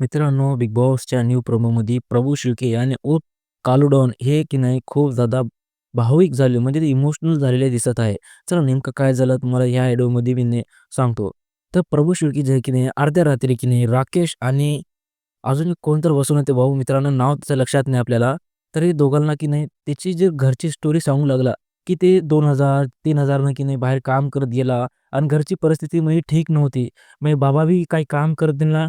मित्रांनो, बिग बॉसच्या न्यू प्रोमोमध्ये प्रभू शिर्के आणि ओ कालुडॉन हे की नाही खूप जादा भावनिक झाले म्हणजे ते इमोशनल झालेले दिसत आहे. चला नेमकं काय झालं तुम्हाला ह्या व्हिडिओमध्ये मी सांगतो. तर प्रभू शिर्के जे की नाही अर्ध्या रात्री की नाही राकेश आणि अजून कोणतर बसून होते भाऊ मित्रांनो नाव त्याचं लक्षात नाही आपल्याला. तर हे दोघांना की नाही त्याची जी घरची स्टोरी सांगू लागला, की ते दोन हजार तीन हजारनं की नाही बाहेर काम करत गेला आणि घरची परिस्थिती म्हणजे ठीक नव्हती. म्हणजे बाबा बी काही काम करत दिला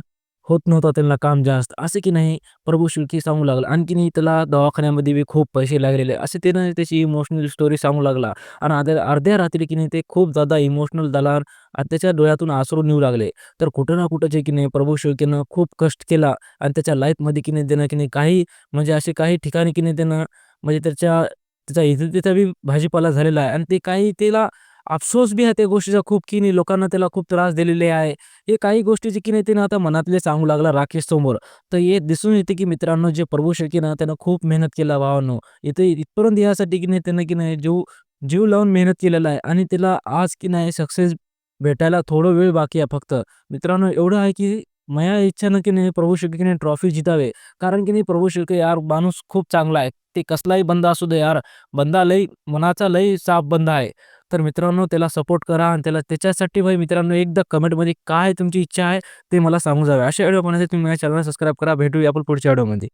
होत नव्हता त्यांना काम जास्त. असं की नाही प्रभू शिर्के सांगू लागला. आणखीन त्याला दवाखान्यामध्ये बी खूप पैसे लागलेले. असे त्यानं त्याची इमोशनल स्टोरी सांगू लागला आणि अर्ध्या अर्ध्या रात्री की नाही ते खूप जादा इमोशनल झाला आणि त्याच्या डोळ्यातून आसरू नेऊ लागले. तर कुठं ना कुठं जे की नाही प्रभू शिर्केनं खूप कष्ट केला आणि त्याच्या लाईफमध्ये की नाही त्यानं की नाही काही म्हणजे असे काही ठिकाणी की नाही त्यानं म्हणजे त्याच्या त्याचा इथे इज्जतीचा बी भाजीपाला झालेला आहे आणि ते काही त्याला अफसोस बी आहे त्या गोष्टीचा खूप की नाही लोकांना त्याला खूप त्रास दिलेले आहे. हे काही गोष्टीचे की नाही त्यानं आता मनातले सांगू लागला राकेश समोर. तर हे दिसून येते की मित्रांनो जे प्रभू शिर्के ना त्यानं खूप मेहनत केला भावानो इथे इथपर्यंत यासाठी की नाही त्यानं की नाही जीव जीव लावून मेहनत केलेला आहे आणि त्याला आज की नाही सक्सेस भेटायला थोडं वेळ बाकी आहे फक्त. मित्रांनो एवढं आहे की माझ्या इच्छानं की नाही प्रभू शिर्के नाही ट्रॉफी जितावे. कारण की नाही प्रभू शेळके यार माणूस खूप चांगला आहे. ते कसलाही बंदा असू दे यार. बंदा लई मनाचा लई साफ बंदा आहे. तर मित्रांनो त्याला सपोर्ट करा आणि त्याला त्याच्यासाठी भाई मित्रांनो एकदा कमेंटमध्ये काय तुमची इच्छा आहे ते मला सांगू जावे. अशा व्हिडिओ पाहण्यासाठी तुम्ही माझ्या चॅनल सबस्क्राईब करा. भेटूया आपण पुढच्या व्हिडिओमध्ये.